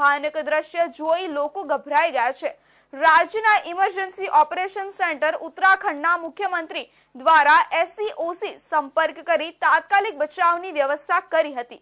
ભયાનક દ્રશ્ય જોઈ લોકો ગભરાઈ ગયા છે. રાજ્યના ઇમરજન્સી ઓપરેશન સેન્ટર ઉત્તરાખંડના મુખ્યમંત્રી દ્વારા એસસીઓસી સંપર્ક કરી તાત્કાલિક બચાવની વ્યવસ્થા કરી હતી.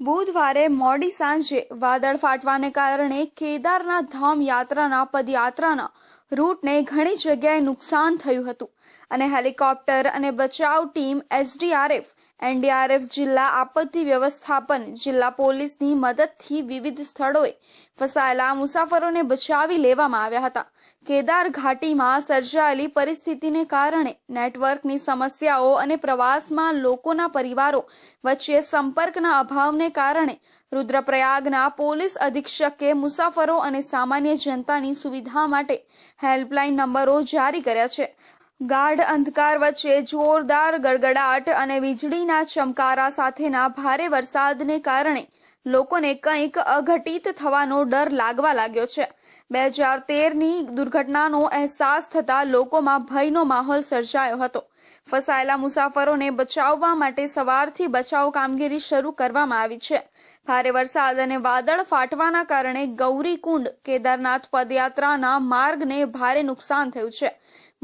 બુધવારે મોડી સાંજે વાદળ ફાટવાને કારણે કેદારનાથ ધામ યાત્રાના પદયાત્રાના રૂટને ઘણી જગ્યાએ નુકસાન થયું હતું અને હેલિકોપ્ટર અને બચાવ ટીમ એસડીઆરએફ એનડીઆરએફ જિલ્લા આપત્તિ વ્યવસ્થાપન જિલ્લા પોલીસની મદદથી વિવિધ સ્થળોએ ફસાયેલા મુસાફરોને બચાવી લેવામાં આવ્યા હતા. કેદાર ઘાટીમાં સર્જાયેલી પરિસ્થિતિને કારણે નેટવર્કની સમસ્યાઓ અને પ્રવાસમાં લોકોના પરિવારો વચ્ચે સંપર્કના અભાવને કારણે રુદ્રપ્રયાગના પોલીસ અધિક્ષકે મુસાફરો અને સામાન્ય જનતાની સુવિધા માટે હેલ્પલાઇન નંબરો જારી કર્યા છે. ગાઢ અંધકાર વચ્ચે જોરદાર ગડગડાટ અને વીજળીના ચમકારા સાથેના ભારે વરસાદને કારણે લોકોને કંઈક અઘટિત થવાનો ડર લાગવા લાગ્યો છે. બે હજાર તેરની દુર્ઘટનાનો અહેસાસ થતાં લોકોમાં ભયનો માહોલ સર્જાયો હતો. ફસાયેલા મુસાફરોને બચાવવા માટે સવારથી બચાવ કામગીરી શરૂ કરવામાં આવી છે. ભારે વરસાદ અને વાદળ ફાટવાના કારણે ગૌરીકુંડ કેદારનાથ પદયાત્રાના માર્ગને ભારે નુકસાન થયું છે.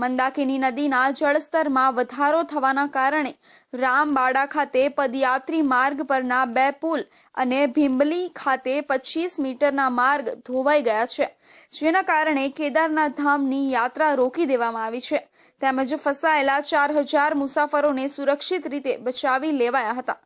મંદાકિની નદીના જળસ્તરમાં વધારો થવાના કારણે રામબાડા ખાતે પદયાત્રી માર્ગ પરના બે પુલ અને ભીંબલી ખાતે પચીસ મીટરના માર્ગ ધોવાઈ ગયા છે, જેના કારણે કેદારનાથ ધામની યાત્રા રોકી દેવામાં આવી છે. તેમજ ફસાયેલા ચાર હજાર મુસાફરોને સુરક્ષિત રીતે બચાવી લેવાયા હતા.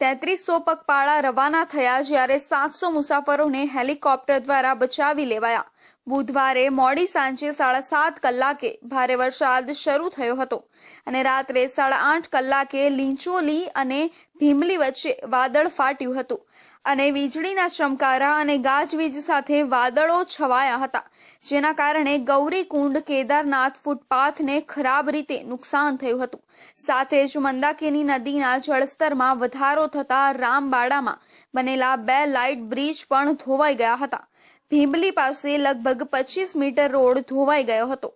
તેત્રીસો પગપાળા રવાના થયા જ્યારે સાતસો મુસાફરોને હેલિકોપ્ટર દ્વારા બચાવી લેવાયા. બુધવારે મોડી સાંજે સાડા સાત કલાકે ભારે વરસાદ શરૂ થયો હતો અને રાત્રે સાડા આઠ કલાકે લીંચોલી અને ભીમલી વચ્ચે વાદળ ફાટ્યું હતું અને વીજળીના ચમકારા અને ગાજવીજ સાથે વાદળો છવાયા હતા, જેના કારણે ગૌરીકુંડ કેદારનાથ ફૂટપાથને ખરાબ રીતે નુકસાન થયું હતું. સાથે જ મંદાકિની નદીના જળસ્તરમાં વધારો થતાં રામબાડામાં બનેલા બે લાઇટ બ્રિજ પણ ધોવાઈ ગયા હતા. ભીમલી પાસે લગભગ પચીસ મીટર રોડ ધોવાઈ ગયો હતો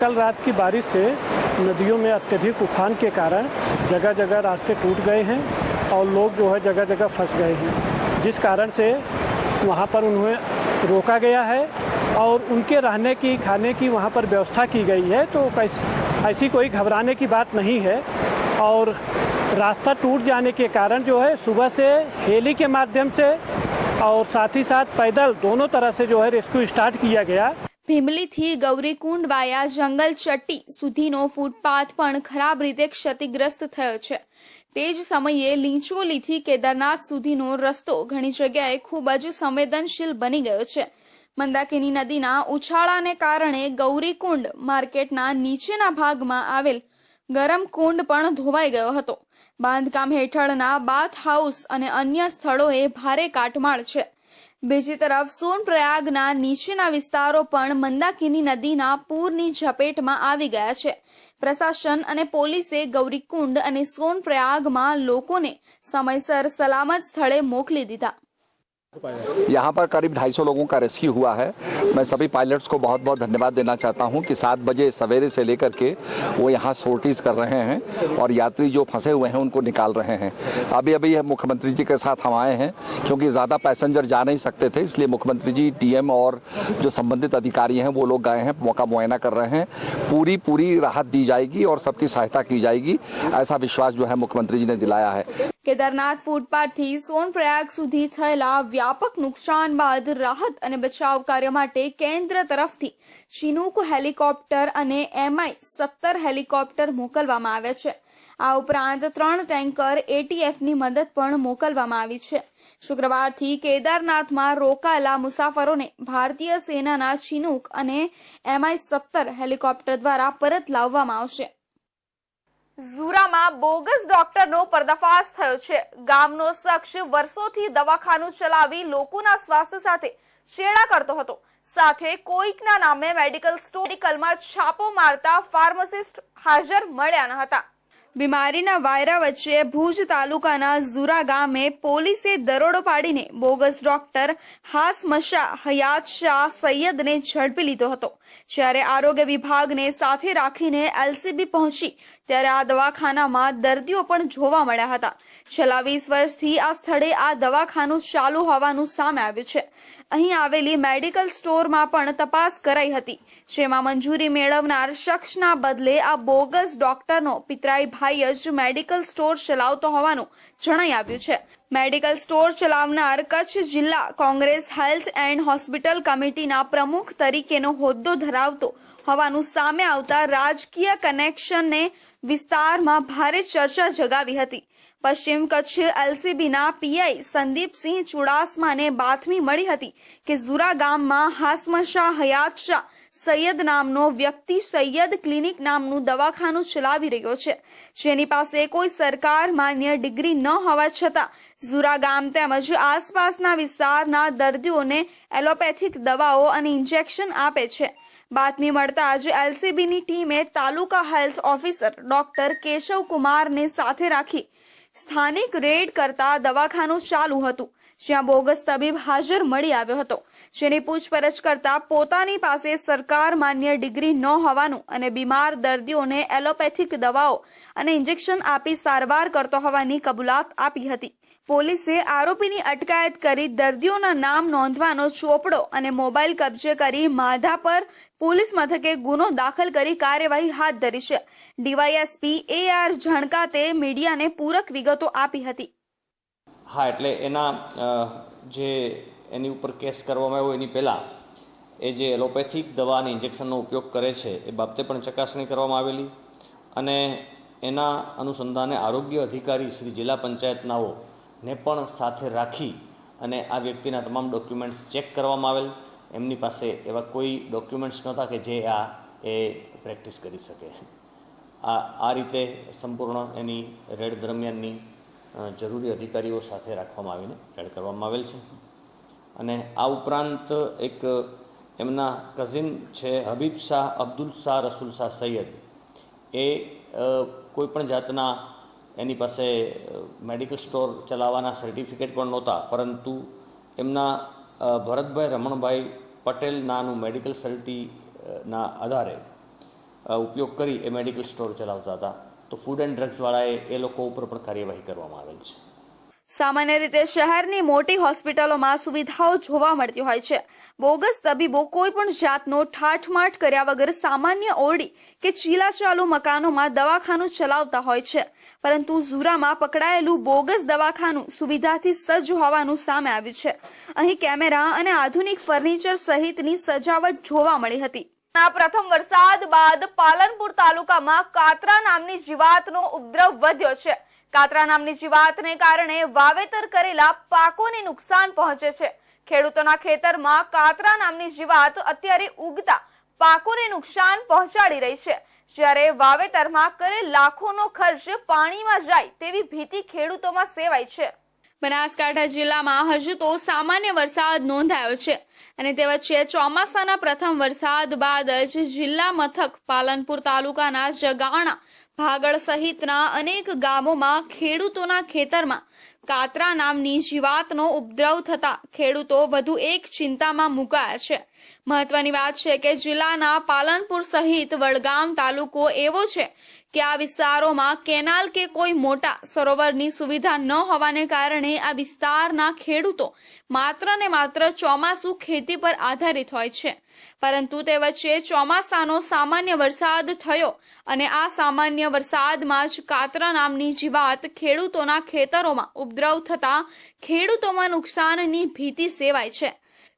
कल रात की बारिश से नदियों में अत्यधिक उफान के कारण जगह जगह रास्ते टूट गए हैं और लोग जो है जगह जगह फंस गए हैं जिस कारण से वहाँ पर उन्हें रोका गया है और उनके रहने की खाने की वहाँ पर व्यवस्था की गई है तो कैस- ऐसी कोई घबराने की बात नहीं है और रास्ता टूट जाने के कारण जो है सुबह से हेली के माध्यम से और साथ ही साथ पैदल दोनों तरह से जो है रेस्क्यू स्टार्ट किया गया ભીમલીથી ગૌરીકુંડ વાયા જંગલ ચટ્ટી સુધીનો ફૂટપાથ પણ ખરાબ રીતે ક્ષતિગ્રસ્ત થયો છે તે જ સમયે લીંચોલીથી કેદારનાથ સુધીનો રસ્તો ઘણી જગ્યાએ ખૂબ જ સંવેદનશીલ બની ગયો છે મંદાકિની નદીના ઉછાળાને કારણે ગૌરીકુંડ માર્કેટના નીચેના ભાગમાં આવેલ ગરમ કુંડ પણ ધોવાઈ ગયો હતો બાંધકામ હેઠળના બાથ હાઉસ અને અન્ય સ્થળોએ ભારે કાટમાળ છે. બીજી તરફ, સોનપ્રયાગના નીચેના વિસ્તારો પણ મંદાકિની નદીના પૂરની ઝપેટમાં આવી ગયા છે. પ્રશાસન અને પોલીસે ગૌરીકુંડ અને સોનપ્રયાગમાં લોકોને સમયસર સલામત સ્થળે મોકલી દીધા. यहाँ पर करीब 250 लोगों का रेस्क्यू हुआ है। मैं सभी पायलट्स को बहुत बहुत धन्यवाद देना चाहता हूँ कि सात बजे सवेरे से लेकर के वो यहाँ सोर्टिस कर रहे हैं और यात्री जो फंसे हुए हैं उनको निकाल रहे हैं। अभी अभी मुख्यमंत्री जी के साथ हम आए हैं क्योंकि ज़्यादा पैसेंजर जा नहीं सकते थे, इसलिए मुख्यमंत्री जी, टीएम और जो संबंधित अधिकारी हैं वो लोग गए हैं, मौका मुआयना कर रहे हैं। पूरी पूरी राहत दी जाएगी और सबकी सहायता की जाएगी, ऐसा विश्वास जो है मुख्यमंत्री जी ने दिलाया है। કેદારનાથ ફૂટપાથથી સોનપ્રયાગ સુધી થયેલા વ્યાપક નુકસાન બાદ રાહત અને બચાવ કાર્ય માટે કેન્દ્ર તરફથી ચિનુક હેલિકોપ્ટર અને એમઆઈ સત્તર હેલિકોપ્ટર મોકલવામાં આવ્યા છે. આ ઉપરાંત ત્રણ ટેન્કર એટીએફની મદદ પણ મોકલવામાં આવી છે. શુક્રવારથી કેદારનાથમાં રોકાયેલા મુસાફરોને ભારતીય સેનાના ચિનુક અને એમઆઈ સત્તર હેલિકોપ્ટર દ્વારા પરત લાવવામાં આવશે. ઝુરામાં બોગસ ડોક્ટરનો પર્દાફાશ થયો છે. ગામનો શખ્સ વર્ષોથી દવાખાનું ચલાવી લોકોના સ્વાસ્થ્ય સાથે છેડા કરતો હતો. સાથે કોઈકના નામે મેડિકલ સ્ટોરિકલમાં છાપો મારતા ફાર્માસિસ્ટ હાજર મળ્યા ન હતા. બીમારીના વાયરા વચ્ચે ભુજ તાલુકાના ઝુરા ગામે પોલીસે દરોડો પાડીને બોગસ ડોક્ટર હાસ મશા હયાત શાહ સૈયદને ઝડપી લીધો હતો. જ્યારે આરોગ્ય વિભાગને સાથે રાખીને એલસીબી પહોંચી ત્યારે આ દવાખાનામાં દર્દીઓ પણ જોવા મળ્યા હતા. છેલ્લા વીસ વર્ષથી આ સ્થળે આ દવાખાનું ચાલુ હોવાનું સામે આવ્યું છે. અહીં આવેલી મેડિકલ સ્ટોરમાં પણ તપાસ કરાઈ હતી. જેમાં મંજૂરી મેળવનાર શખ્સના બદલે આ બોગસ ડોક્ટરનો પિતરાઈ ભાઈ જ મેડિકલ સ્ટોર ચલાવતો હોવાનું જણાઈ આવ્યું છે. મેડિકલ સ્ટોર ચલાવનાર કચ્છ જિલ્લા કોંગ્રેસ હેલ્થ એન્ડ હોસ્પિટલ કમિટીના પ્રમુખ તરીકેનો હોદ્દો ધરાવતો હોવાનું સામે આવતા રાજકીય કનેક્શનને વિસ્તારમાં ભારે ચર્ચા જગાવી હતી. પશ્ચિમ કચ્છ એલસીબીના પીઆઈ સંદીપસિંહ ચુડાસમાને બાતમી મળી હતી કે ઝુરા ગામમાં હાસમશા હયાત શાહ સૈયદ નામનો વ્યક્તિ સૈયદ ક્લિનિક નામનું દવાખાનું ચલાવી રહ્યો છે. જેની પાસે કોઈ સરકાર માન્ય ડિગ્રી ન હોવા છતાં ઝુરા ગામ તેમજ આસપાસના વિસ્તારના દર્દીઓને એલોપેથિક દવાઓ અને ઇન્જેક્શન આપે છે. બાતમી મળતા જ એલસીબીની ટીમે taluka health officer doctor Keshav કુમારને સાથે રાખી સ્થાનિક રેડ કરતા દવાખાનું ચાલુ હતું, જ્યાં બોગસ તબીબ હાજર મળી આવ્યો હતો. જેની પૂછપરછ કરતા પોતાની પાસે સરકાર માન્ય ડિગ્રી ન હોવાનું અને બીમાર દર્દીઓને એલોપેથિક દવાઓ અને ઇન્જેક્શન આપી સારવાર કરતો હોવાની કબૂલાત આપી હતી. પોલીસે આરોપીની અટકાયત કરી દર્દીઓના નામ નોંધવાનો ચોપડો અને મોબાઈલ કબજે કરી માધા પર પોલીસ મથકે ગુનો દાખલ કરી કાર્યવાહી હાથ ધરી છે. ડીવાયએસપી એ આર ઝણકાતે મીડિયાને પૂરક વિગતો આપી હતી. હા, એટલે એના જે એની ઉપર કેસ કરવામાં આવ્યો એની પહેલાં, એ જે એલોપેથિક દવા અને ઇન્જેક્શનનો ઉપયોગ કરે છે, એ બાબતે પણ ચકાસણી કરવામાં આવેલી. અને એના અનુસંધાને આરોગ્ય અધિકારી શ્રી જિલ્લા પંચાયતનાઓ ને પણ સાથે રાખી અને આ વ્યક્તિના તમામ ડોક્યુમેન્ટ્સ ચેક કરવામાં આવેલ. એમની પાસે એવા કોઈ ડોક્યુમેન્ટ્સ નહોતા કે જે આ એ પ્રેક્ટિસ કરી શકે. આ આ રીતે સંપૂર્ણ એની રેડ દરમિયાનની જરૂરી અધિકારીઓ સાથે રાખવામાં આવીને રેડ કરવામાં આવેલ છે. અને આ ઉપરાંત એક એમના કઝિન છે હબીબ શાહ અબ્દુલ શાહ રસુલ શાહ સૈયદ. એ કોઈપણ જાતના એની પાસે મેડિકલ સ્ટોર ચલાવવાના સર્ટિફિકેટ પણ નહોતા, પરંતુ એમના ભરતભાઈ રમણભાઈ પટેલ નાનું મેડિકલ સર્ટિના આધારે ઉપયોગ કરી એ મેડિકલ સ્ટોર ચલાવતા હતા. તો ફૂડ એન્ડ ડ્રગ્સવાળાએ એ લોકો ઉપર પણ કાર્યવાહી કરવામાં આવેલ છે. સામાન્ય રીતે શહેરની મોટી હોસ્પિટલોમાં સુવિધાઓ જોવા મળતી હોય છે. બોગસ તબીબો કોઈ પણ જાતનો ઠાઠમાઠ કર્યા વગર સામાન્ય ઓરડી કે ચીલાચાલુ મકાનોમાં દવાખાનું ચલાવતા હોય છે. પરંતુ ઝુરામાં પકડાયેલું બોગસ દવાખાનું સુવિધાથી સજ્જ હોવાનું સામે આવ્યું છે. અહીં કેમેરા અને આધુનિક ફર્નિચર સહિતની સજાવટ જોવા મળી હતી. આ પ્રથમ વરસાદ બાદ પાલનપુર તાલુકામાં કાતરા નામની જીવાતનો ઉપદ્રવ વધ્યો છે. કાતરા નામની જીવાતને કારણે વાવેતર કરેલા પાકોને નુકસાન પહોંચે છે. ખેડૂતોના ખેતરમાં કાતરા નામની જીવાત અત્યારે ઉગતા પાકોને નુકસાન પહોંચાડી રહી છે. જ્યારે વાવેતરમાં કરેલ લાખોનો ખર્ચ પાણીમાં જાય તેવી ભીતિ ખેડૂતોમાં સેવાય છે. બનાસકાંઠા જિલ્લામાં હજુ તો સામાન્ય વરસાદ નોંધાયો છે. અને તે વચ્ચે ચોમાસાના પ્રથમ વરસાદ બાદ જ જિલ્લા મથક પાલનપુર તાલુકાના જગાણા, ભાગળ સહિતના અનેક ગામોમાં ખેડૂતોના ખેતરમાં કાતરા નામની જીવાતનો ઉપદ્રવ થતા ખેડૂતો વધુ એક ચિંતામાં મુકાયા છે. મહત્વની વાત છે કે જિલ્લાના પાલનપુર સહિત વડગામ તાલુકો એવો છે કે આ વિસ્તારોમાં કેનાલ કે કોઈ મોટા સરોવરની સુવિધા ન હોવાને કારણે આ વિસ્તારના ખેડૂતો માત્ર ને માત્ર ચોમાસું ખેતી પર આધારિત હોય છે. પરંતુ તે વચ્ચે ચોમાસાનો સામાન્ય વરસાદ થયો અને આ સામાન્ય વરસાદમાં જ કાતરા નામની જીવાત ખેડૂતોના ખેતરોમાં ઉપદ્રવ થતા ખેડૂતોમાં નુકસાનની ભીતિ સેવાય છે.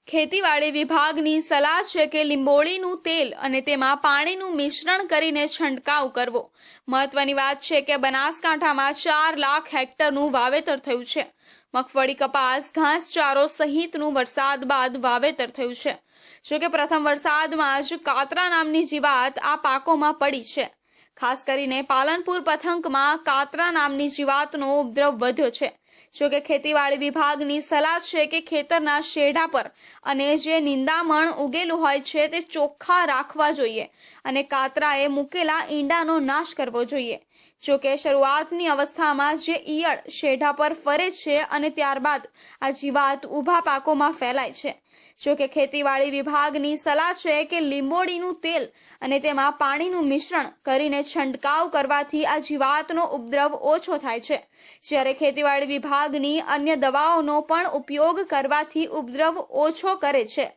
ખેતીવાડી વિભાગની સલાહ છે કે લીંબોળીનું તેલ અને તેમાં પાણીનું મિશ્રણ કરીને છંટકાવ કરવો. મહત્વની વાત છે કે બનાસકાંઠામાં ચાર લાખ હેક્ટરનું વાવેતર થયું છે. મગફળી, કપાસ, ઘાસચારો સહિતનું વરસાદ બાદ વાવેતર થયું છે. જો કે પ્રથમ વરસાદમાં જ કાતરા નામની જીવાત આ પાકોમાં પડી છે. ખાસ કરીને પાલનપુર પથંકમાં કાતરા નામની જીવાતનો ઉપદ્રવ વધ્યો છે. જો કે ખેતીવાડી વિભાગની સલાહ છે કે ખેતરના શેઢા પર અને જે નિંદામણ ઉગેલું હોય છે તે ચોખ્ખા રાખવા જોઈએ અને કાતરાએ મૂકેલા ઈંડાનો નાશ કરવો જોઈએ. જોકે શરૂઆતની અવસ્થામાં જે ઈયળ શેઢા પર ફરે છે અને ત્યારબાદ આ જીવાત ઊભા પાકોમાં ફેલાય છે. જોકે ખેતીવાડી વિભાગની સલાહ છે કે લીંબોડીનું તેલ અને તેમાં પાણીનું મિશ્રણ કરીને છંટકાવ કરવાથી આ જીવાતનો ઉપદ્રવ ઓછો થાય છે. જ્યારે ખેતીવાડી વિભાગની અન્ય દવાઓનો પણ ઉપયોગ કરવાથી ઉપદ્રવ ઓછો કરે છે.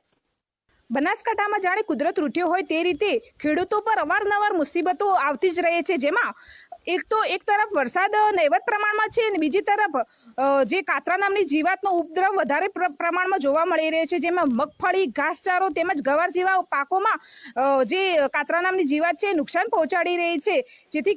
બનાસકાંઠામાં જાણે કુદરત રૂટ્યો હોય તે રીતે ખેડૂતો પર અવારનવાર મુસીબતો આવતી જ રહે છે, જેમાં એક તો એક તરફ વરસાદ નૈવત પ્રમાણમાં છે અને બીજી તરફ જે કાતરા નામની જીવાતનો ઉપદ્રવ વધારે પ્ર- પ્રમાણમાં જોવા મળી રહ્યો છે, જેમાં મગફળી, ઘાસચારો તેમજ ગવાર જેવા પાકોમાં જે કાતરા નામની જીવાત છે નુકસાન પહોંચાડી રહી છે. જેથી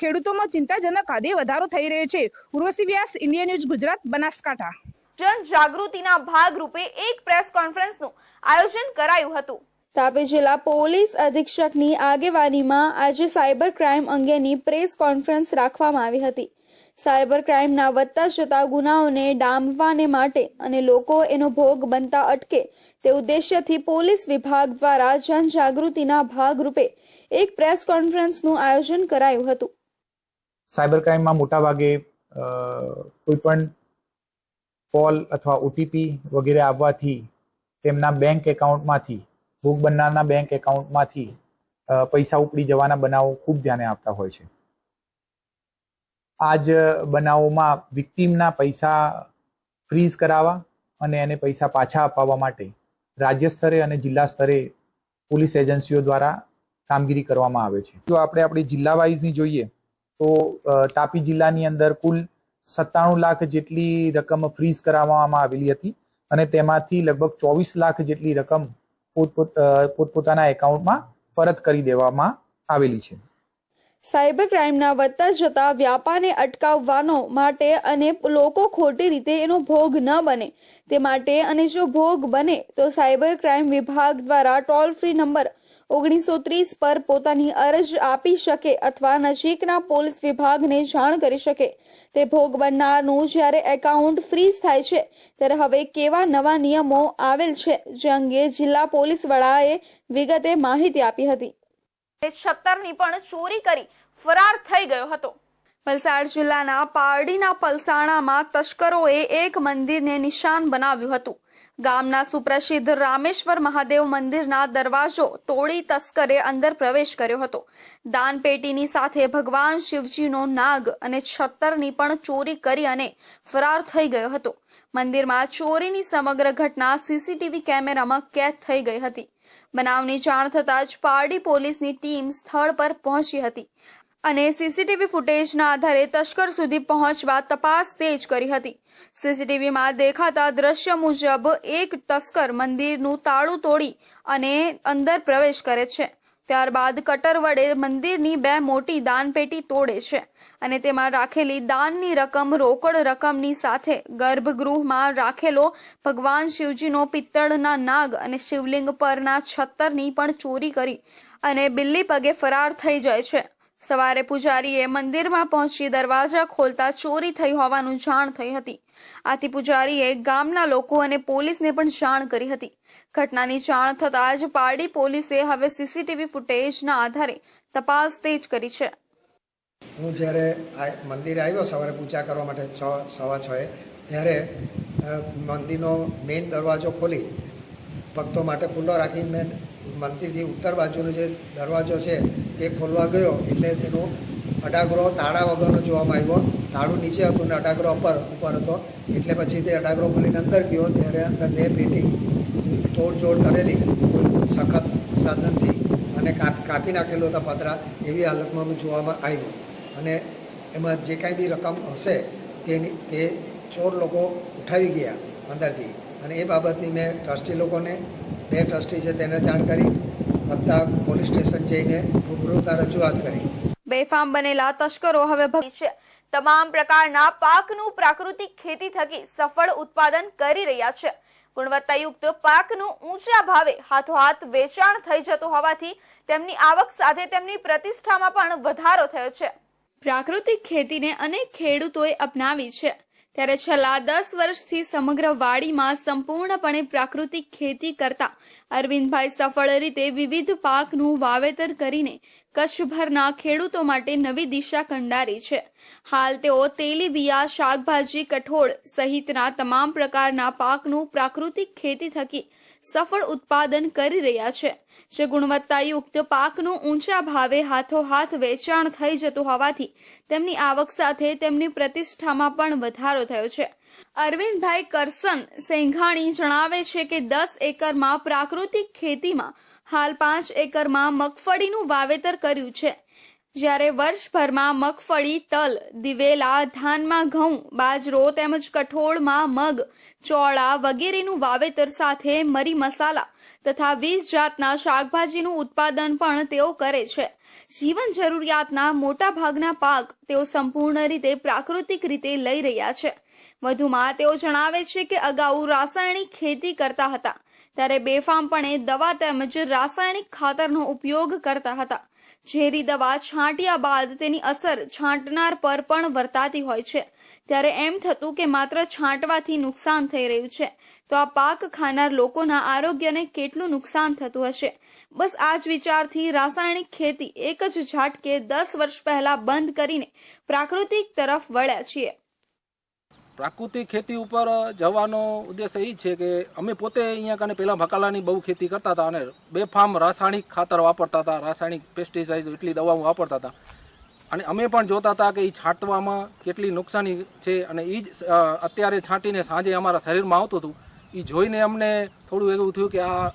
ખેડૂતોમાં ચિંતાજનક હદે વધારો થઈ રહ્યો છે. Urvashi Vyas, India News, Gujarat, Banaskantha. જનજાગૃતિના ભાગરૂપે એક પ્રેસ કોન્ફરન્સનું આયોજન કરાયું હતું. તાપી જિલ્લા પોલીસ અધિક્ષકની આગેવાનીમાં આજે સાયબર ક્રાઇમ અંગેની પ્રેસ કોન્ફરન્સ રાખવામાં આવી હતી. સાયબર ક્રાઇમના વધતા જતા ગુનાઓને ડામવાને માટે અને લોકો એનો ભોગ બનતા અટકે તે ઉદ્દેશ્યથી પોલીસ વિભાગ દ્વારા જનજાગૃતિના ભાગરૂપે એક પ્રેસ કોન્ફરન્સનું આયોજન કરાયું હતું. સાયબર ક્રાઇમમાં મોટાભાગે અ, કોઈ પણ કોલ અથવા ઓટીપી વગેરે આવવાથી તેમના બેંક એકાઉન્ટમાંથી ભોગ બનનારના બેંક એકાઉન્ટમાંથી પૈસા ઉપડી જવાના બનાવો ખૂબ ધ્યાને આવતા હોય છે. આ જ બનાવોમાં વિક્ટીમના પૈસા ફ્રીઝ કરાવવા અને એને પૈસા પાછા અપાવવા માટે રાજ્ય સ્તરે અને જિલ્લા સ્તરે પોલીસ એજન્સીઓ દ્વારા કામગીરી કરવામાં આવે છે. જો આપણે આપણી જિલ્લા વાઇઝની જોઈએ, તો તાપી જિલ્લાની અંદર કુલ સત્તાણું લાખ જેટલી રકમ ફ્રીઝ કરાવવામાં આવેલી હતી અને તેમાંથી લગભગ ચોવીસ લાખ જેટલી રકમ પોતપોતાના એકાઉન્ટમાં પરત કરી દેવામાં આવેલી છે. સાયબર ક્રાઇમના વધતા જતા વ્યાપારને અટકાવવાનો માટે અને લોકો ખોટી રીતે એનો ભોગ ન બને તે માટે અને જો ભોગ બને તો સાયબર ક્રાઇમ વિભાગ દ્વારા ટોલ ફ્રી નંબર ઓગણીસો ત્રીસ પર પોતાની અરજ આપી શકે અથવા નજીકના પોલીસ વિભાગને જાણ કરી શકે. તે ભોગ બનનારનું જ્યારે એકાઉન્ટ ફ્રીઝ થાય છે ત્યારે હવે કેવા નવા નિયમો આવેલ છે જે અંગે જિલ્લા પોલીસ વડાએ વિગતે માહિતી આપી હતી. છત્તરની પણ ચોરી કરી ફરાર થઈ ગયો હતો. વલસાડ જિલ્લાના પારડીના પલસાણામાં તસ્કરોએ એક મંદિરને નિશાન બનાવ્યું હતું. ગામના સુપ્રસિદ્ધ રામેશ્વર મહાદેવ મંદિરના દરવાજો તોડી તસ્કરે અંદર પ્રવેશ કર્યો હતો. દાનપેટીની સાથે ભગવાન શિવજીનો નાગ અને છત્તરની પણ ચોરી કરી અને ફરાર થઈ ગયો હતો. મંદિરમાં ચોરીની સમગ્ર ઘટના સીસીટીવી કેમેરામાં કેદ થઈ ગઈ હતી. બનાવની જાણ થતાં જ પારડી પોલીસની ટીમ સ્થળ પર પહોંચી હતી અને સીસીટીવી ફૂટેજના આધારે તસ્કર સુધી પહોંચવા તપાસ તેજ કરી હતી. સીસીટીવીમાં દેખાતા દ્રશ્ય મુજબ એક તસ્કર મંદિરનું તાળું તોડી અને અંદર પ્રવેશ કરે છે. ત્યારબાદ કટર વડે મંદિરની બે મોટી દાનપેટી તોડે છે અને તેમાં રાખેલી દાનની રકમ રોકડ રકમની સાથે ગર્ભગૃહમાં રાખેલો ભગવાન શિવજીનો પિત્તળના નાગ અને શિવલિંગ પરના છત્તરની પણ ચોરી કરી અને બિલ્લી પગે ફરાર થઈ જાય છે. સવારે પૂજારીએ મંદિરમાં પહોંચી દરવાજા ખોલતા ચોરી થઈ હોવાનું જાણ થઈ હતી. આથી પૂજારીએ ગામના લોકો અને પોલીસને પણ જાણ કરી હતી. ઘટનાની જાણ થતાં જ પારડી પોલીસે હવે સીસીટીવી ફૂટેજના આધારે તપાસ તેજ કરી છે. હું જ્યારે મંદિરે આવ્યો સવારે પૂજા કરવા માટે છ, સવા છએ ત્યારે મંદિરનો મેઇન દરવાજો ખોલી ભક્તો માટે ખુલ્લો રાખી મેં મંદિરથી ઉત્તર બાજુનો જે દરવાજો છે તે ખોલવા ગયો એટલે તેનો અડાગરો તાળા વગરનો જોવામાં આવ્યો. તાળું નીચે હતું ને અડાગરો ઉપર ઉપર હતો. એટલે પછી તે અડાગરો ખોલીને અંદર ગયો. ત્યારે અંદર બે પેટી તોડજોડ કરેલી સખત સાધનથી અને કાપી નાખેલો હતા પતરા એવી હાલતમાં જોવામાં આવ્યો. અને એમાં જે કાંઈ બી રકમ હશે તેની, તે ચોર લોકો ઉઠાવી ગયા અંદરથી. અને એ બાબતની મેં ટ્રસ્ટી લોકોને, બે ટ્રસ્ટી છે, તેને જાણ કરી. બધા પોલીસ સ્ટેશન જઈને રૂબરૂતા રજૂઆત કરી. બેફામ બનેલા તસ્કરો હવે ભગી છે. તમામ પ્રકારના પાકનું પ્રાકૃતિક ખેતી થકી સફળ ઉત્પાદન કરી રહ્યા છે. ગુણવત્તાયુક્ત પાકનું ઊંચા ભાવે હાથોહાથ વેચાણ થઈ જતું હોવાથી તેમની આવક સાથે તેમની પ્રતિષ્ઠામાં પણ વધારો થયો છે. પ્રાકૃતિક ખેતીને અનેક ખેડૂતોએ અપનાવી છે. ત્યારે છેલ્લા દસ વર્ષથી સમગ્ર વાડીમાં સંપૂર્ણપણે પ્રાકૃતિક ખેતી કરતા અરવિંદભાઈ સફળ રીતે વિવિધ પાકનું વાવેતર કરીને કચ્છભરના ખેડૂતો માટે નવી દિશા કંડારી છે. હાલ તેઓ તેલીબિયા શાકભાજી, કઠોળ સહિતના તમામ પ્રકારના પાકનું પ્રાકૃતિક ખેતી થકી સફળ ઉત્પાદન કરી રહ્યા છે. જે ગુણવત્તાયુક્ત પાકનું ઊંચા ભાવે હાથોહાથ વેચાણ થઈ જતું હોવાથી તેમની આવક સાથે તેમની પ્રતિષ્ઠામાં પણ વધારો થયો છે. અરવિંદભાઈ કરસન સેંઘાણી જણાવે છે કે દસ એકરમાં પ્રાકૃતિક ખેતીમાં હાલ પાંચ એકરમાં મગફળીનું વાવેતર કર્યું છે. જ્યારે વર્ષભરમાં મગફળી, તલ, દિવેલા, ધાનમાં ઘઉં, બાજરો તેમજ કઠોળમાં મગ, ચોળા વગેરેનું વાવેતર સાથે મરી મસાલા તથા વીસ જાતના શાકભાજીનું ઉત્પાદન પણ તેઓ કરે છે. જીવન જરૂરિયાતના મોટા ભાગના પાક તેઓ સંપૂર્ણ રીતે પ્રાકૃતિક રીતે લઈ રહ્યા છે. વધુમાં તેઓ જણાવે છે કે અગાઉ રાસાયણિક ખેતી કરતા હતા. ત્યારે બેફામપણે દવા તેમજ રાસાયણિક ખાતરનો ઉપયોગ કરતા હતા. ઝેરી દવા છાંટ્યા બાદ તેની અસર છાંટનાર પર પણ વર્તાતી હોય છે. ત્યારે એમ થતું કે માત્ર છાંટવાથી નુકસાન થઈ રહ્યું છે. તો આ પાક ખાનાર લોકોના આરોગ્યને કેટલું નુકસાન થતું હશે? બસ આ જ વિચારથી રાસાયણિક ખેતી એક જ ઝાટકે દસ વર્ષ પહેલા બંધ કરીને પ્રાકૃતિક તરફ વળ્યા છીએ. પ્રાકૃતિક ખેતી ઉપર જવાનો ઉદ્દેશ એ છે કે અમે પોતે અહીંયા કને પહેલાં ભકાલાની બહુ ખેતી કરતા હતા અને બેફામ રાસાયણિક ખાતર વાપરતા હતા, રાસાયણિક પેસ્ટિસાઇડ એટલી દવાઓ વાપરતા હતા. અને અમે પણ જોતા હતા કે એ છાંટવામાં કેટલી નુકસાની છે અને એ જ અત્યારે છાંટીને સાંજે અમારા શરીરમાં આવતું હતું. એ જોઈને અમને થોડું એવું થયું કે આ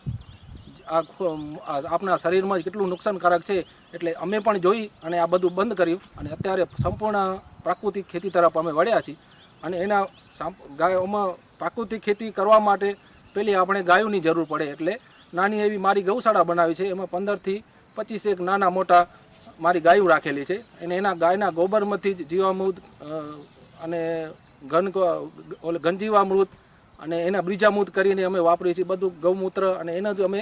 આપણા શરીરમાં કેટલું નુકસાનકારક છે એટલે અમે પણ જોઈ અને આ બધું બંધ કર્યું. અને અત્યારે સંપૂર્ણ પ્રાકૃતિક ખેતી તરફ અમે વળ્યા છીએ. અને એના ગાયોમાં પ્રાકૃતિક ખેતી કરવા માટે પેલી આપણે ગાયોની જરૂર પડે એટલે નાની એવી મારી ગૌશાળા બનાવી છે. એમાં પંદરથી પચીસ એક નાના મોટા મારી ગાયું રાખેલી છે. અને એના ગાયના ગોબરમાંથી જ જીવામૃત અને ઘન ઓલે ઘનજીવામૃત અને એના બ્રીજામૃત કરીને અમે વાપરીએ છીએ. બધું ગૌમૂત્ર અને એના જ અમે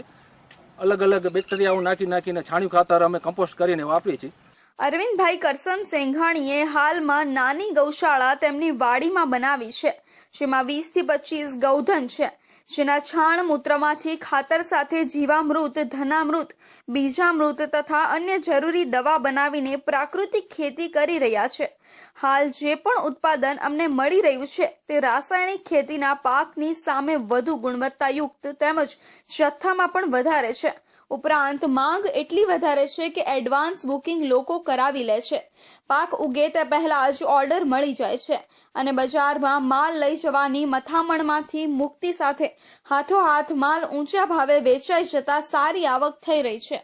અલગ અલગ બેક્ટેરિયાઓ નાખી નાખીને છાણિયું ખાતર અમે કમ્પોસ્ટ કરીને વાપરીએ છીએ. અરવિંદભાઈ કરસન સેંઘાણીએ હાલમાં નાની ગૌશાળા તેમની વાડીમાં બનાવી છે, જેમાં વીસથી પચીસ ગૌધન છે. જેના છાણ મૂત્રમાંથી ખાતર સાથે જીવામૃત, ધનામૃત, બીજામૃત તથા અન્ય જરૂરી દવા બનાવીને પ્રાકૃતિક ખેતી કરી રહ્યા છે. હાલ જે પણ ઉત્પાદન અમને મળી રહ્યું છે, તે રાસાયણિક ખેતીના પાકની સામે વધુ ગુણવત્તાયુક્ત તેમજ જથ્થામાં પણ વધારે છે. ઉપરાંત માંગ એટલી વધારે છે કે એડવાન્સ બુકિંગ લોકો કરાવી લે છે. પાક ઉગે તે પહેલા જ ઓર્ડર મળી જાય છે અને બજારમાં માલ લઈ જવાની મથામણમાંથી મુક્તિ સાથે હાથોહાથ માલ ઊંચા ભાવે વેચાઈ જતા સારી આવક થઈ રહી છે.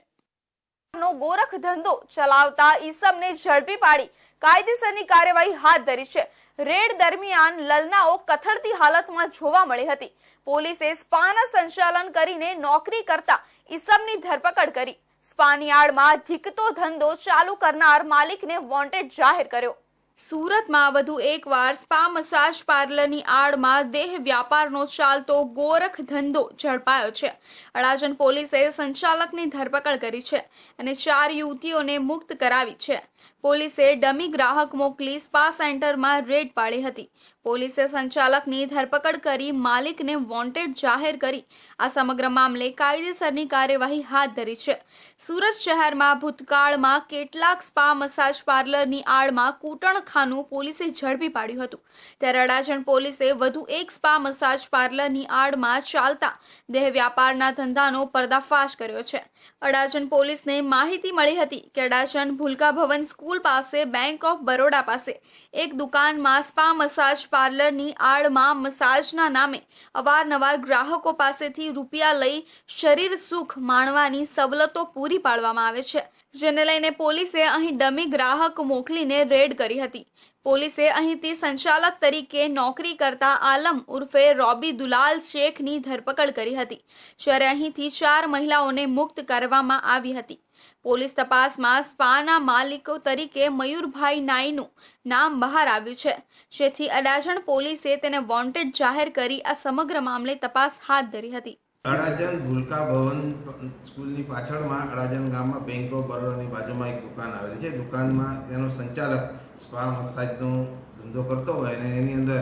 નો ગોરખ ધંધો ચલાવતા ઈસમને ઝડપી પાડી કાયદેસરની કાર્યવાહી હાથ ધરી છે. રેડ દરમિયાન લલનાઓ કથળતી હાલતમાં જોવા મળી હતી. પોલીસે સ્પાના સંચાલન કરીને નોકરી કરતા ઈસમની ધરપકડ કરી. સ્પાની આડમાં ધીકતો ધંધો ચાલુ કરનાર માલિકને વોન્ટેડ જાહેર કર્યો. સુરતમાં વધુ એકવાર સ્પા મસાજ પાર્લરની આડમાં દેહ વ્યાપારનો ચાલતો ગોરખ ધંધો ઝડપાયો છે. અડાજણ પોલીસે સંચાલકની ધરપકડ કરી છે અને ચાર યુવતીઓને મુક્ત કરાવી છે. પોલીસે ડમી ગ્રાહક મોકલી સ્પા સેન્ટરમાં રેડ પાડી હતી. પોલીસે સંચાલકની ધરપકડ કરી માલિકને વોન્ટેડ જાહેર કરી. આ સમગ્ર મામલે કાયદેસરની કાર્યવાહી હાથ ધરી છે. સુરત શહેરમાં ભૂતકાળમાં કેટલાક સ્પા મસાજ પાર્લરની આડમાં કૂટણખાનું પોલીસે ઝડપી પાડ્યું હતું. ત્યારે અડાજણ પોલીસે વધુ એક સ્પા મસાજ પાર્લરની આડમાં ચાલતા દેહ વ્યાપારના ધંધાનો પર્દાફાશ કર્યો છે. અડાજણ પોલીસને માહિતી મળી હતી કે અડાજણ ભૂલકા ભવન સ્કૂલ પાસે બેંક ઓફ બરોડા પાસે એક દુકાનમાં સ્પા મસાજ પાર્લરની આડમાં મસાજના નામે અવારનવાર ગ્રાહકો પાસેથી રૂપિયા લઈ શરીર સુખ માણવાની સવલતો પૂરી પાડવામાં આવે છે. જેને લઈને પોલીસે અહીં ડમી ગ્રાહક મોકલીને રેડ કરી હતી. પોલીસે અહીંથી સંચાલક તરીકે નોકરી કરતા આલમ ઉર્ફે રોબી દુલાલ શેખની ધરપકડ કરી હતી. જ્યારે અહીંથી ચાર મહિલાઓને મુક્ત કરવામાં આવી હતી. પોલીસ તપાસમાં સ્પાના માલિકો તરીકે મયુરભાઈ નાઈનું નામ બહાર આવ્યું છે. જેથી અડાજણ પોલીસે તેને વોન્ટેડ જાહેર કરી આ સમગ્ર મામલે તપાસ હાથ ધરી હતી. અડાજણ ભૂલકા ભવન સ્કૂલની પાછળમાં અડાજણ ગામમાં બેંક ઓફ બરોડાની બાજુમાં એક દુકાન આવેલી છે. દુકાનમાં તેનો સંચાલક સ્પા મસાજનો ધંધો કરતો હોય અને એની અંદર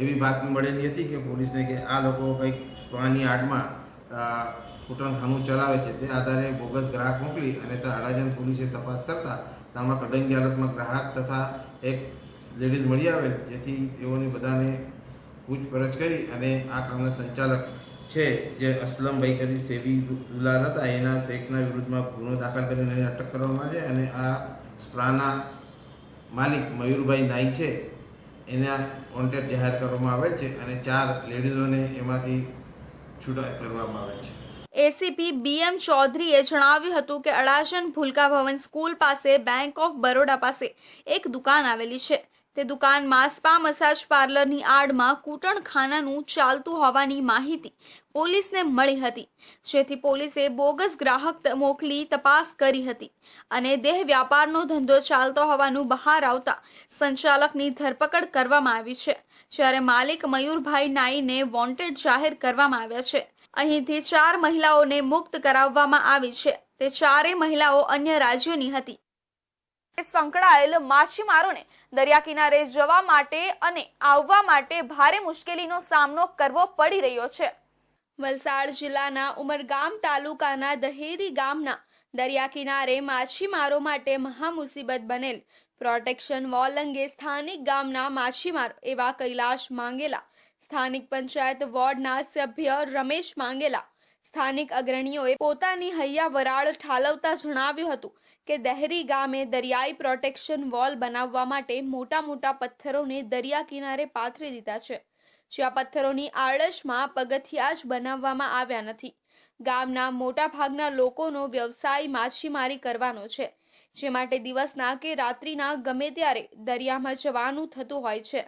એવી બાતમી મળેલી હતી કે પોલીસને કે આ લોકો કંઈક સ્પાની આડમાં અ, કૂટણખાનું ચલાવે છે. તે આધારે બોગસ ગ્રાહક મોકલી અને ત્યાં અડાજણ પોલીસે તપાસ કરતા તેમાં કડંગી હાલતમાં ગ્રાહક તથા એક લેડીઝ મળી આવે જેથી તેઓની બધાને પૂછપરછ કરી અને આ કામના સંચાલક છે જે અસલમભાઈ કરી સેવી દુલાલ હતા એના શેખના વિરુદ્ધમાં ગુનો દાખલ કરીને એને અટક કરવામાં આવે છે અને આ સ્પ્રાના માલિક મયુરભાઈ નાઈ છે. એના વોન્ટેડ જાહેર કરવામાં આવે છે અને ચાર લેડીઝોને એમાંથી છૂટા કરવામાં આવે છે. એસીપી બીએમ ચૌધરીએ જણાવ્યું હતું કે અડાજણ ભૂલકા ભવન સ્કૂલ પાસે બેંક ઓફ બરોડા પાસે એક દુકાન આવેલી છે. તે દુકાનમાં સ્પા મસાજ પાર્લરની આડમાં કૂટણખાનાનું ચાલતું હોવાની માહિતી પોલીસને મળી હતી, જેથી પોલીસે બોગસ ગ્રાહક મોકલી તપાસ કરી હતી અને દેહ વ્યાપારનો ધંધો ચાલતો હોવાનું બહાર આવતા સંચાલકની ધરપકડ કરવામાં આવી છે, જ્યારે માલિક મયુરભાઈ નાઈને વોન્ટેડ જાહેર કરવામાં આવ્યા છે. અહીંથી ચાર મહિલાઓને મુક્ત કરાવવામાં આવી છે. તે ચારેય મહિલાઓ અન્ય રાજ્યોની હતી. સંકળાયેલ માછીમારોને દરિયા કિનારે જવા માટે અને આવવા માટે ભારે મુશ્કેલીનો સામનો કરવો પડી રહ્યો છે. વલસાડ જિલ્લાના ઉમરગામ તાલુકાના દહેરી ગામના દરિયા કિનારે માછીમારો માટે મહામુસીબત બનેલ. પ્રોટેક્શન વોલ અંગે સ્થાનિક ગામના માછીમારો એવા કૈલાશ માંગેલા સ્થાનિક પંચાયત વોર્ડના સભ્ય રમેશ માંગેલા. સ્થાનિક અગ્રણીઓએ પોતાની હૈયા વરાળ ઠાલવતા જણાવ્યું હતું કે દહેરી ગામે દરિયાઈ પ્રોટેક્શન વોલ બનાવવા માટે મોટા મોટા પથ્થરોને દરિયા કિનારે પાથરી દીધા છે. જ્યાં પથ્થરોની આળસમાં પગથિયા જ બનાવવામાં આવ્યા નથી. ગામના મોટા ભાગના લોકોનો વ્યવસાય માછીમારી કરવાનો છે, જે માટે દિવસના કે રાત્રિના ગમે ત્યારે દરિયામાં જવાનું થતું હોય છે.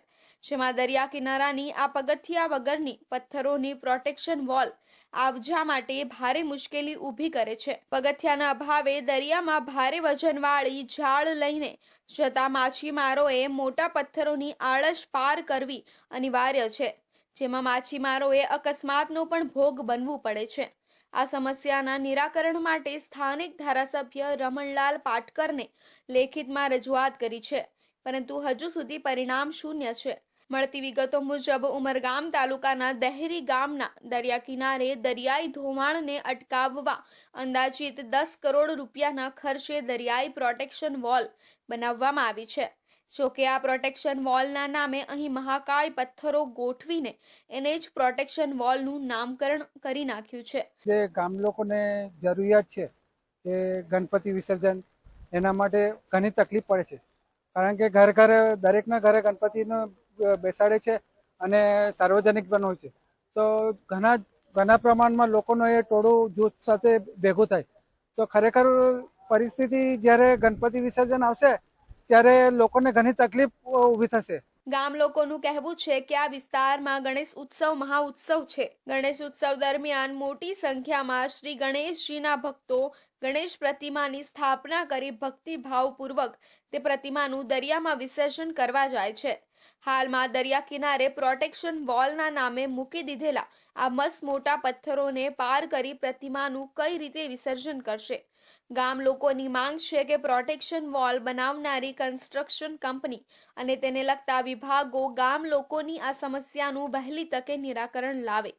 જેમાં દરિયા કિનારાની, આ પગથિયા વગરની પથ્થરોની પ્રોટેક્શન વોલ આવજા માટે ભારે મુશ્કેલી ઊભી કરે છે. પગથિયાના અભાવે દરિયામાં ભારે વજનવાળી જાળ લઈને જતા માછીમારોએ મોટા પથ્થરોની આળસ પાર કરવી અનિવાર્ય છે, જેમાં માછીમારોએ અકસ્માતનો પણ ભોગ બનવું પડે છે. આ સમસ્યાના નિરાકરણ માટે સ્થાનિક ધારાસભ્ય રમણલાલ પાટકરને લેખિતમાં રજૂઆત કરી છે, પરંતુ હજુ સુધી પરિણામ શૂન્ય છે. મળતી વિગતો મુજબ, ઉમરગામ તાલુકાના દહેરી ગામના દરિયા કિનારે દરિયાઈ ધોવાણને અટકાવવા અંદાજિત દસ કરોડ રૂપિયાના ખર્ચે દરિયાઈ પ્રોટેક્શન વોલ બનાવવામાં આવી છે. જોકે આ પ્રોટેક્શન વોલના નામે અહીં મહાકાય પથ્થરો ગોઠવીને એને જ પ્રોટેક્શન વોલનું નામકરણ કરી નાખ્યું છે. જે ગામ લોકોને જરૂરિયાત છે કે ગણપતિ વિસર્જન એના માટે ઘણી તકલીફ પડે છે. કારણ કે ઘર ઘર, દરેકના ઘરે ગણપતિનો બેસાડે છે અને સાર્વજનિક પણ હોય છે. તો ઘણા ઘણા પ્રમાણમાં લોકોનો એ ટોળું જૂથ સાથે ભેગું થાય. તો ખરેખર પરિસ્થિતિ જ્યારે ગણપતિ વિસર્જન આવશે, ત્યારે લોકોને ઘણી તકલીફ ઊભી થશે. ગામ લોકોનું કહેવું છે કે આ વિસ્તારમાં ગણેશ ઉત્સવ મહાઉત્સવ છે. ગણેશ ઉત્સવ દરમિયાન મોટી સંખ્યામાં શ્રી ગણેશજીના ભક્તો ગણેશ પ્રતિમાની સ્થાપના કરી ભક્તિભાવપૂર્વક તે પ્રતિમાનું દરિયામાં વિસર્જન કરવા જાય છે. હાલમાં દરિયા કિનારે પ્રોટેક્શન વોલના નામે મૂકી દીધેલા આ મસ્ત મોટા પથ્થરોને પાર કરી પ્રતિમાનું કઈ રીતે વિસર્જન કરશે? ગામ લોકોની માંગ છે કે પ્રોટેક્શન વોલ બનાવનારી કન્સ્ટ્રક્શન કંપની અને તેને લગતા વિભાગો ગામ લોકોની આ સમસ્યાનું વહેલી તકે નિરાકરણ લાવે.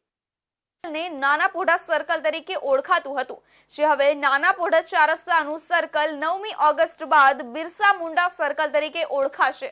ને નાના પોઢા સર્કલ તરીકે ઓળખાતું હતું, જે હવે નાના પોઢા ચાર સર્કલ નવમી ઓગસ્ટ બાદ બિરસા મુંડા સર્કલ તરીકે ઓળખાશે.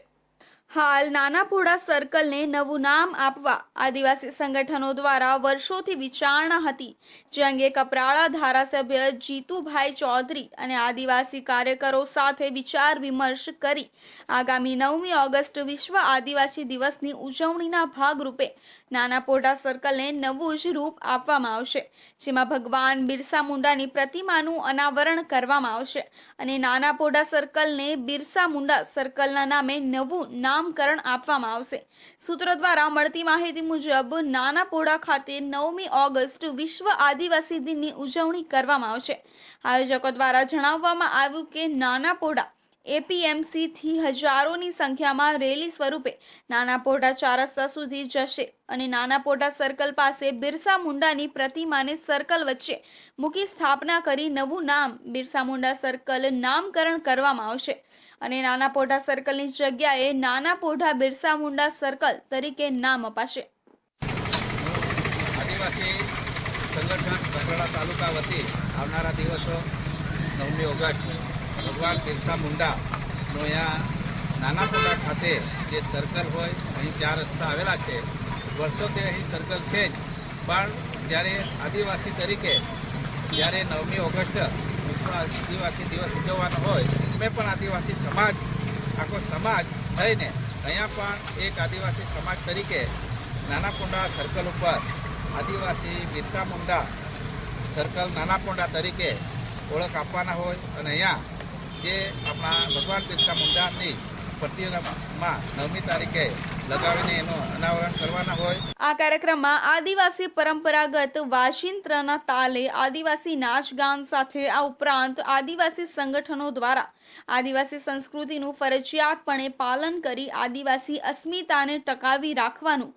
હાલ નાનાપોડા સર્કલને નવું નામ આપવા આદિવાસી સંગઠનો દ્વારા વર્ષોથી વિચારણા હતી, જે અંગે કપરાળા ધારાસભ્ય જીતુભાઈ ચૌધરી અને આદિવાસી કાર્યકરો સાથે વિચાર વિમર્શ કરી. આગામી નવમી ઓગસ્ટ વિશ્વ આદિવાસી દિવસની ઉજવણીના ભાગરૂપે નાના પોઢા સર્કલને નવું જ રૂપ આપવામાં આવશે, જેમાં ભગવાન બિરસા મુંડાની પ્રતિમાનું અનાવરણ કરવામાં આવશે અને નાના પોઢા સર્કલને બિરસા મુંડા સર્કલના નામે નવું નામકરણ આપવામાં આવશે. સૂત્રો દ્વારા મળતી માહિતી મુજબ, નાના પોઢા ખાતે નવમી ઓગસ્ટ વિશ્વ આદિવાસી દિનની ઉજવણી કરવામાં આવશે. આયોજકો દ્વારા જણાવવામાં આવ્યું કે નાના પોઢા એપીએમસી થી હજારોની સંખ્યામાં રેલી સ્વરૂપે નાના પોઢા ચાર રસ્તા સુધી જશે અને નાના પોઢા સર્કલ પાસે બિરસા મુંડાની પ્રતિમાને સર્કલ વચ્ચે મૂકી સ્થાપના કરી નવું નામ બિરસા મુંડા સર્કલ નામકરણ કરવામાં આવશે. અને નાના પોઢા સર્કલની જગ્યાએ નાના પોઢા બિરસા મુંડા સર્કલ તરીકે નામ અપાશે. સંગઠન કપરાડા તાલુકા વતી આવનારા દિવસો નવમી ઓગસ્ટ ભગવાન બિરસા મુંડાનો અહીંયા નાના પોડા ખાતે જે સર્કલ હોય, અહીં ચાર રસ્તા આવેલા છે. વર્ષોથી અહીં સર્કલ છે જ. પણ જ્યારે આદિવાસી તરીકે, જ્યારે નવમી ઓગસ્ટ વિશ્વ આદિવાસી દિવસ ઉજવવાનો હોય, અમે પણ આદિવાસી સમાજ, આખો સમાજ થઈને અહીંયા પણ એક આદિવાસી સમાજ તરીકે નાના પોંડા સર્કલ ઉપર આદિવાસી બિરસા મુંડા સર્કલ નાના પોંડા તરીકે ઓળખ આપવાના હોય અને અહીંયા જે આપણા ભગવાન બિરસા મુંડાની આ કાર્યક્રમમાં આદિવાસી પરંપરાગત વાજિંત્રના તાલે, આદિવાસી નાચ ગાન સાથે આ ઉપરાંત આદિવાસી સંગઠનો દ્વારા આદિવાસી સંસ્કૃતિનું ફરજિયાતપણે પાલન કરી આદિવાસી અસ્મિતાને ટકાવી રાખવાનું